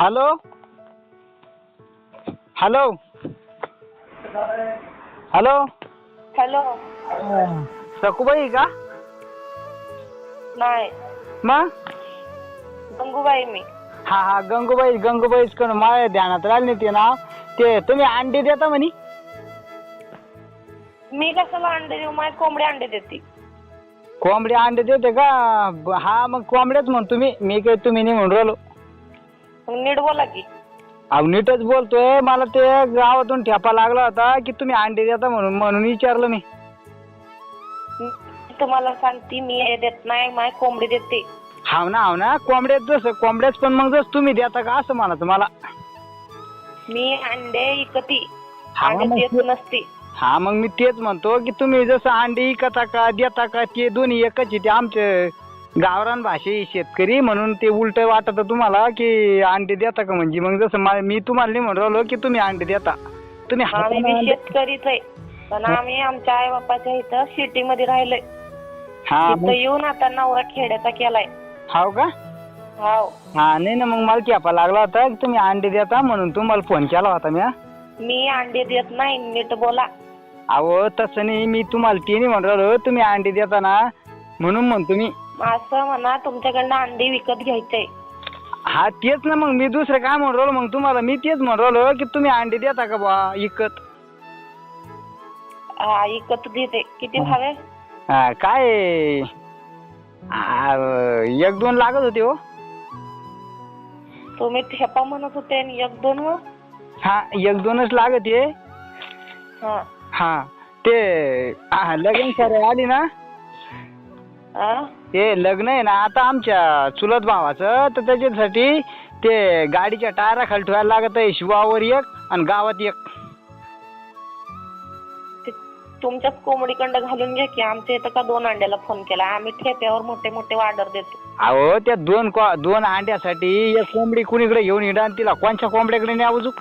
Hello? Hello? Hello? Hello. Sakubai का? नाही. मग गंगूबाई मी. हा हा गंगूबाई गंगूबाईच कोण माझ्या ध्यानात राहिलं नाही ते नाव ते तुम्ही अंडी देता म्हणे? मी कशाला अंडे देऊ? माझी कोंबडी अंडे देते. कोंबडी अंडे देते का? ब- हा मग कोंबड्याच म्हणतो मी मी काही तुम्ही नाही म्हणून राहिलो. मग नीट बोला की. अहो नीटच बोलतोय. मला ते गावातून ठेपा लागला होता की तुम्ही अंडे देता म्हणून म्हणून विचारलं मी. मी तुम्हाला सांगते मी हे देत नाही माझी कोंबडी देते. हाव ना हाव ना. कोंबड्याच जसं कोंबड्याच पण मग जसं तुम्ही देता का असं म्हणा मला. मी अंडे इकती. हा, अंडे मग देत ते- नसते. हा मग मी तेच म्हणतो की तुम्ही जसं अंडी विकता का देता का ते दोन्ही एकच आहे ते आमचे गावरान भाषे शेतकरी म्हणून ते उलट वाटत तुम्हाला की अंडे देता का म्हणजे? मग जसं मा- मी तुम्हाला नाही म्हणून राहिलो की तुम्ही अंडे देता. तुम्ही अंडे- शेतकरीच आहे. पण आम्ही आमच्या आई बापाच्या इथं सिटी मध्ये राहिलोय. हा इथं मग- येऊन आता नवरा खेड्याचा केलाय. हाव का? हाव. हा नाही ना मग मला ठेपा लागला होता. की तुम्ही अंडे देता म्हणून तुम्हाला फोन केला होता मी हा. मी अंडे देत नाही नीट बोला. अहो तसं नाही. मी तुम्हाला ते नाही म्हणून राहिलो. तुम्ही अंडे देता ना म्हणून म्हणतो मी. असं म्हणा तुमच्याकडनं अंडे विकत घ्यायचंय. हा तेच ना मग. मी दुसरं काय म्हणून राहिलो? मग तुम्हाला मी तेच म्हणून राहिलो की तुम्ही अंडे देता का बा इकत. हा विकत देते. किती भावे? हा, काय? आ, एक दोन लागत होते हो. तुम्ही ठेपा म्हणत होते आणि एक दोन व हा एक दोनच लागत आहे हा. हा ते हा, लगन सर आली ना. आ? ते लग्न आहे ना आता आमच्या चुलत भावाचं तर त्याच्यासाठी ते गाडीच्या टायरा खाली ठेवायला लागत आहे शिवावर एक आणि गावात एक. ते तुमच्याच कोंबडीकडं घालून घ्या की आमच्या इथं का दोन अंड्याला फोन केला? आम्ही ठेप्यावर मोठे मोठे ऑर्डर देतो. अहो त्या दोन को दोन अंड्यासाठी एक कोंबडी कुणीकडे घेऊन येणार आणि तिला कोणच्या कोंबड्याकडे न्यावं चुक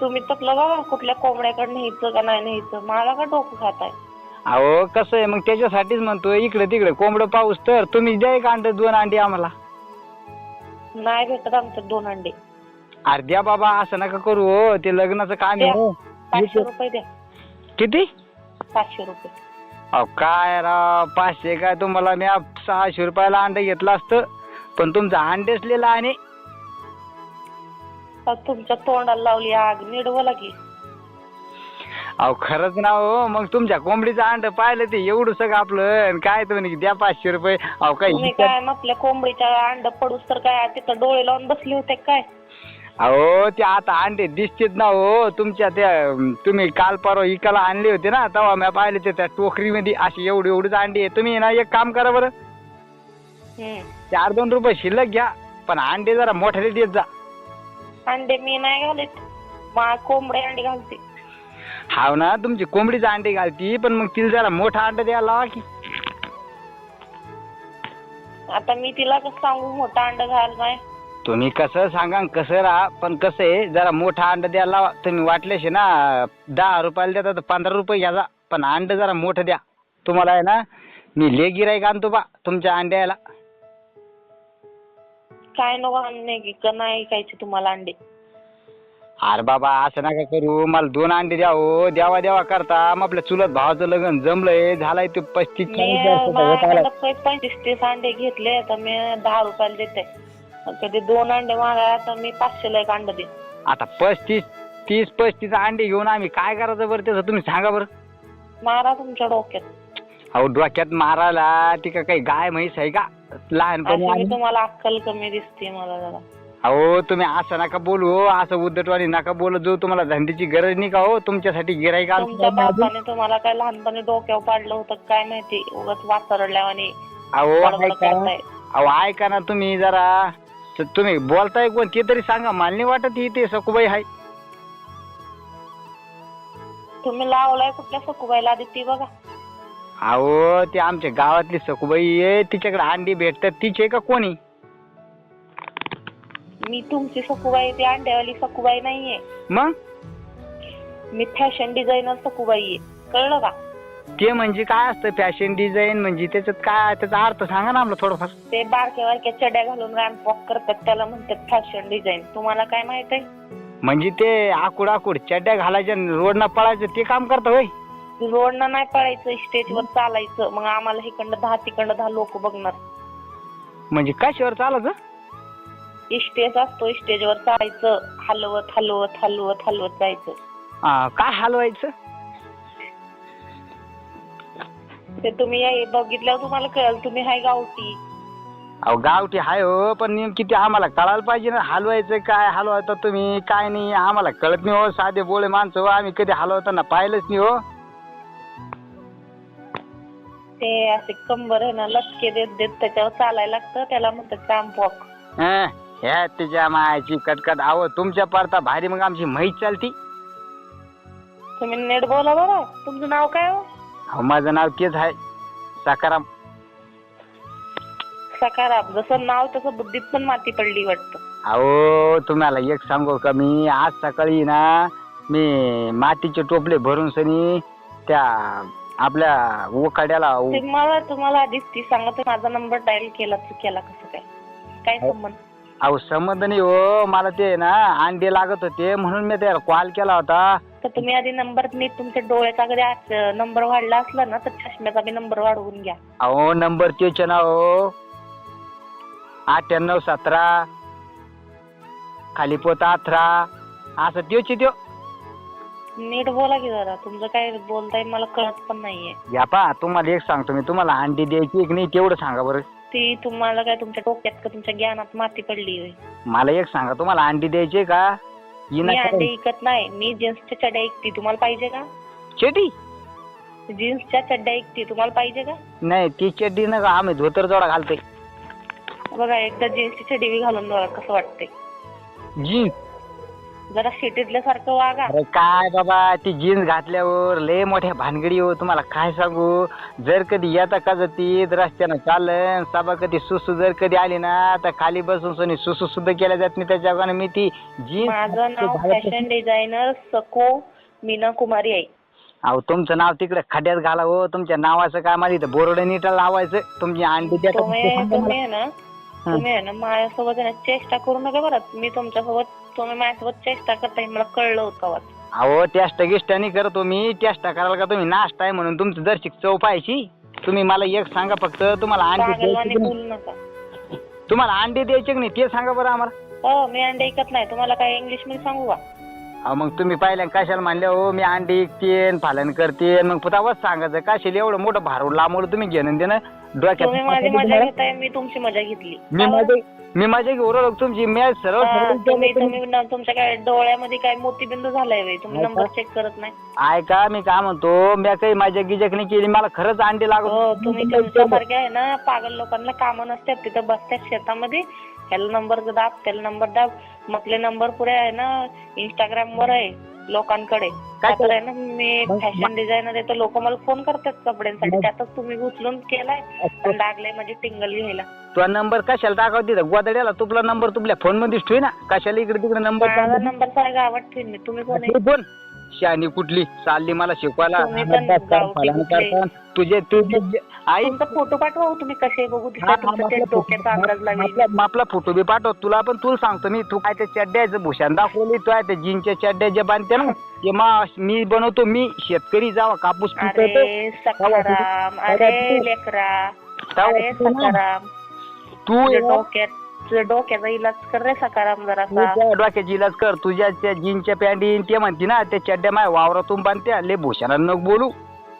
तुम्ही तकलं बघा कुठल्या कोंबड्याकडे न्यायचं का नाही न्यायचं? मला का डोकं खाताय? अहो कसं आहे मग त्याच्यासाठीच म्हणतो इकडे तिकडे कोंबडं पाऊस तर तुम्ही द्या एक अंड दोन अंडी आम्हाला. नाही भेटत आमच्यात दोन अंडे. अर्ध्या बाबा असं नका करू हो ते लग्नाचं काम आहे. हो. पाचशे रुपये द्या. किती? पाचशे रुपये. अहो काय राव पाचशे काय? तुम्हाला मी सहाशे रुपयाला अंड घेतलं असतं पण तुमचं अंडेच लिहिलं आणि तुमच्या तोंडाला लावली आग बोला की अहो खरंच ना हो. मग तुमच्या कोंबडीचं अंड पाहिलं ते एवढं सगळं आपलं आणि काय तर म्हणे की द्या पाचशे रुपये. अहो तुम्ही काय काय आपल्या कोंबडीच्या अंड पडूस तर काय? तिथं डोळे लावून बसले होते काय? अहो ते आता अंडे दिसतेत ना हो. तुमच्या त्या तुम्ही काल परवा इकाला आणले होते ना तेव्हा मी पाहिले ते त्या टोकरीमध्ये अशी एवढी एवढीच अंडी आहे तुम्ही ना एक काम करा बरं. हम्म. चार दोन रुपये शिल्लक घ्या पण अंडे जरा मोठ्याले देत जा. अंडे मी नाही घालत. मा कोंबडे अंडे घालते. हाव ना तुमची कोंबडीच अंडे घालती पण मग तिला जरा मोठा अंडा द्यायला लावा की. आता मी तिला कसं सांगू मोठा अंड घाल नाही. तुम्ही कसं सांगा आणि कसं राहा पण कसं आहे जरा मोठा अंडा द्यायला लावा. तुम्ही वाटल्याशी ना दहा रुपयाला देता तर पंधरा रुपये घ्या जा पण अंड जरा मोठं द्या. तुम्हाला आहे ना मी ले गिराईक आणतो बा तुमच्या अंड्याला. काय नको आणणे की का नाही ऐकायचे तुम्हाला अंडे. अरे बाबा असं नका करू. मला दोन अंडे द्या हो. देवा देवा करता. मग आपल्या चुलत भावाचं लग्न जमलंय. झालाय ते पस्तीस मी चाळीस वर्षाचा होत आलाय. माझ्याकडे पंचवीस तीस अंडे घेतले. तर मी दहा रुपयाला देते. कधी दोन अंडे मागा तर मी पाचशेला एक अंड दे आता पस्तीस तीस पस्तीस अंडे घेऊन आम्ही काय करायचं बरं त्याचं? तुम्ही सांगा बरं. मारा तुमच्या डोक्यात. अहो डोक्यात मारायला ती का काही गाय म्हैस आहे का? लहानपणी अशी तुम्हाला अक्कल कमी दिसते मला जरा. अहो तुम्ही असं नका बोलू हो. असं उद्धटवाणी नका बोलत जो तुम्हाला धंद्याची गरज नाही का हो तुमच्यासाठी गिराईक तुमच्या बापाने तुम्हाला काय लहानपणी डोक्यावर पाडलं होतं काय माहिती? उगाच वाचरल्यावानी अहो बडबड ऐका. करताय. अहो ऐका ना तुम्ही जरा. तर तुम्ही बोलताय कोण? ते तरी सांगा. मला नाही वाटत ही ते सकुबाई आहे तुम्ही लावलाय कुठल्या सकुबाईला आधी ती बघा. अहो ते आमच्या गावातली सकुबाई आहे. तिच्याकडे अंडी भेटतात. तिचे का कोणी? मी तुमची सकुबाई ती अंड्यावाली सकुबाई नाहीये. मग? मी फॅशन डिझायनर सकुबाई आहे. कळलं का? ते म्हणजे काय असतं फॅशन डिझाईन म्हणजे त्याच्यात काय त्याचा अर्थ सांगा ना आम्हाला थोडंफार. ते बारक्या बारक्या चड्या घालून रॅम्प वॉक करतात त्याला म्हणतात फॅशन डिझाईन तुम्हाला काय माहीत आहे? म्हणजे ते आकुड आकुड चड्ड्या घालायच्या रोडनं पळायचं ते काम करतं होय? रोडनं नाही पळायचं स्टेजवर चालायचं. मग आम्हाला इकडनं दहा तिकडनं दहा लोक बघणार. म्हणजे कशावर चालायचं? स्टेज असतो स्टेजवर चालायचं हलवत हलवत हलवत हलवत जायचं. हा, काय हलवायचं? ते तुम्ही या- बघितल्यावर तुम्हाला कळेल तुम्ही हाय गावठी. अहो गावठी हाय हो पण नेमकी ते आम्हाला कळायला पाहिजे ना हलवायचं काय हलवायचं तुम्ही काय नाही आम्हाला कळत नाही हो साधे बोळे माणसं हो आम्ही कधी हलवताना पाहिलंच नाही हो. ते असे कंबर आहे ना लटके देत देत त्याच्यावर चालायला लागतं त्याला म्हणतात वॉक हं, ह्या तिच्या मायाची कटकट अहो तुमच्या परता भारी मग आमची म्हैस चालती. तुम्ही नीट बोला बरं. तुमचं नाव काय हो? अहो माझं नाव तेच आहे. सकाराम. सकाराम. जसं नाव तसं बुद्धीत पण माती पडली वाटतं. अहो तुम्हाला एक सांगू का मी? आज सकाळी ना मी मातीचे टोपले भरून सनी त्या आपल्या उकाड्याला ते मला तुम्हाला आधीच ती सांगत माझा नंबर डायल केला केला कसं काय? काय संबंध? अहो संबंध नाही हो. मला ते ना अंडे लागत होते म्हणून मी त्याला कॉल केला होता. तर तुम्ही आधी नंबर नीट तुमच्या डोळ्याचा कधी नंबर वाढला असला ना तर चष्म्याचा बी नंबर वाढवून घ्या. अहो नंबर तेच ना हो. अठ्ठ्याण्णव सतरा खाली पोत अठरा असं त्योच त्यो. नीट बोला की जरा तुमचं काय बोलताय मला कळत पण नाहीये. या पा तुम्हाला एक सांगतो मी तुम्हाला अंडी द्यायची की नाही तेवढं सांगा बरं. ती तुम्हाला काय तुमच्या डोक्यात का तुमच्या ज्ञानात माती पडली होय? मला एक सांगा तुम्हाला अंडी द्यायची का? मी इना अंडे विकत नाही मी जीन्सच्या चड्ड्या ऐकते तुम्हाला पाहिजे का? चेटी जीन्सच्या चड्ड्या ऐकते तुम्हाला पाहिजे का? नाही ती चड्डी नका आम्ही धोतर जोडा घालतोय. बघा एकदा जीन्सची चड्डी बी घालून बघा कसं वाटतंय. जीन्स? जरा सिटीतल्यासारखं वागा. अरे काय बाबा ती जीन्स घातल्यावर लय मोठ्या भानगडी हो तुम्हाला काय सांगू? जर कधी येता का ती रस्त्यानं चालन. सभा कधी सुसू जर कधी आली ना तर खाली बसून सोनी सुसू सुद्धा केल्या जात नाही. त्याच्या मी ती माझं नाव जीन्स फॅशन डिझायनर सको मीना कुमारी आहे. अहो तुमचं नाव तिकडे खड्यात घाला हो. तुमच्या नावाचं काय? मला इथं बोर्ड नीट लावायचं. तुमची अंडी द्या तुम्ही तुम्ही आहे ना तुम्ही आहे ना माझ्यासोबत आहे ना चेष्टा करू नका बरं. मी तुमच्यासोबत तुम्ही माझ्यासोबत चेष्टा करताय मला कळलं होतं आवाज. अहो टेस्ट गिष्टा नाही करतो मी. टेस्ट करायला का तुम्ही नाश्ता आहे म्हणून? तुमचं दर्शिक चव पाहायची तुम्ही मला एक सांगा फक्त. तुम्हाला अंडी पागलवाणी द्यायची की बोलू नका. नाही? तुम्हाला अंडी द्यायचे की नाही? ते सांगा बरं आम्हाला. हो मी अंडे ऐकत नाही. तुम्हाला काय इंग्लिशमध्ये सांगू का? अहो मग तुम्ही पहिल्या कशाला म्हणले हो मी अंडी विकतेन फालन करतेन. मग पुतावच सांगायचं. कशाला एवढं मोठं भारूड लांबवलं तुम्ही घेणं देणं? तुम्ही माझी मजा डोक्यात घेताय मी तुमची मजा घेतली. मी माझे मी माझे ओरड तुमची? मी सरळ हा, सरळ तुम्ही तुम्ही ना तुमच्या काय डोळ्यामध्ये काय मोतीबिंदू झालाय व्हय? तुम्ही नंबर चेक करत नाही. ऐका मी काय म्हणतो मी काही माझ्या गिजक नाही केली मला खरंच अंडी लागत हो. तुम्ही तुमच्यासारखे आहे ना पागल लोकांना कामं नसतात तिथं बसतात शेतामध्ये. ह्याला नंबर दाब त्याला नंबर दाब. मग नंबर पुढे आहे ना इंस्टाग्राम वर आहे. लोकांकडे. काय तर आहे ना मी फॅशन डिझायनर आहे तर लोक मला फोन करतात कपड्यांसाठी. त्यातच तुम्ही उचलून केलाय आणि लागले म्हणजे टिंगल घ्यायला. तो नंबर कशाला टाकावं तिथं? गोदड्याला तुपला नंबर तुपल्या फोन मध्येच ठेवी ना. कशाला इकडे तिकडे नंबर माझा नंबर सारा गावात ठेवीन मी. तुम्ही कोण आहे बोल. शानी कुठली? चालली मला शिकवायला. तुम्ही पण अभ्यास कर, गावठी फलाना कुठले? कर, तुझे तुझे जे- आई. तुमचा फोटो पाठवा हो तुम्ही कसे बघू हा, हा, तुमचा ते डोक्याचा अंदाज लागेल. फोटो बी पाठव. तुला पण तुला सांगतो मी तू काय त्या चड्ड्याचं भूषण दाखवली तू आहे त्या जीनच्या चड्ड्या जे बांधते ना ते मा मी बनवतो मी शेतकरी जावा कापूस पिकवतो. अरे सखाराम अरे लेकरा अरे सखाराम. तू तुझ्या डोक्यात तुझ्या डोक्याचा इलाज कर रे सखाराम तू जरासा त्या डोक्याची इलाज कर तुझ्या त्या जीनच्या पॅन्टी ते म्हणते ना त्या चड्ड्या माय वावरातून बांधते लय भूषणानं नको बोलू.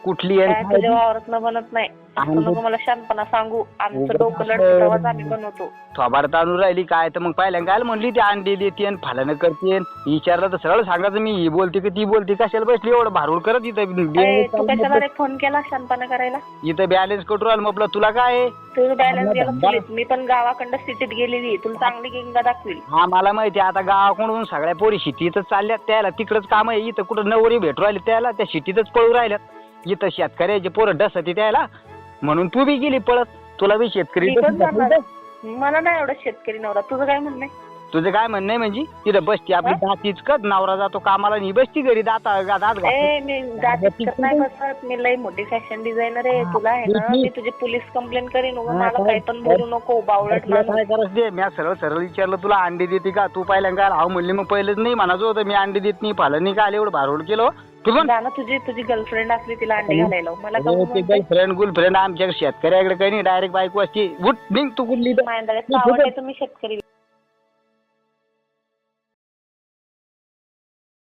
कुठली आहे काय तुझ्या काय वावरात बनत नाही. असं आणि- नको मला शांतपणा सांगू. आमचं उगाच डोकं असं- लढतं तेव्हाच आम्ही बनवतो. थोबाड तांदूळ राहिली काय तर मग पहिल्यांदा काय म्हणली ती अंडी देते फालन करते विचारलं तर सरळ सांगायचं मी ही बोलते की ती बोलते कशाला बसली एवढं भारूड करत इथं? अरे, तू कशाला रे फोन केला शांतपणा करायला? इथं बॅलन्स कटू राहिलं म्हटलं तुला काय आहे? तुझं बॅलन्स गेला बरं. चुलीत मी पण गावाकडं सिटीत गेलेली आहे. तुला चांगली गेंगा दाखवील. हा मला माहिती आहे, आता गावाकडून सगळ्या पोरी शेतीतच चालल्यात. त्याला तिकडच काम आहे. इथं कुठं नवरी भेटू राहिले त्याला त्या शेतीतच पळू राहिल्यात. इथं शेतकऱ्याचे पोरं डसती त्याला. म्हणून तू बी गेली पळत. तुला बी शेतकरी मी पण जाणार. मला नाही एवढं शेतकरी नवरा. तुझं काय म्हणणं आहे? तुझं काय म्हणणं आहे म्हणजे? तिथं बसती आपली दातीच कत नवरा जातो कामाला आणि ही बसती घरी दाता दात घालून. ए मी जातीत नाही बसत. मी लई मोठी फॅशन डिझायनर आहे. तुला आहे ना मी- तुझी पोलीस कंप्लेंट करीन. उगा हा, मला काय- काही पण बोलू नको बावळट तुला माणूस. काय करायचं दे मी सरळ सरळ विचारलं तुला अंडी देते का? तू पहिल्यांदा काय हाव म्हणली मग पहिलेच नाही म्हणायचं होतं. मी अंडी देत नाही पाहिलं नाही काय एवढं भारोड केलं? ना तुझी तुझी गर्लफ्रेंड असली तिला अंडी घालायला लाव. मला? गर्लफ्रेंड गुलफ्रेंड आमच्या शेतकऱ्याकडे काही नाही डायरेक्ट बायको असते उठ निघ तू कुठली आवडते तुम्ही शेतकरी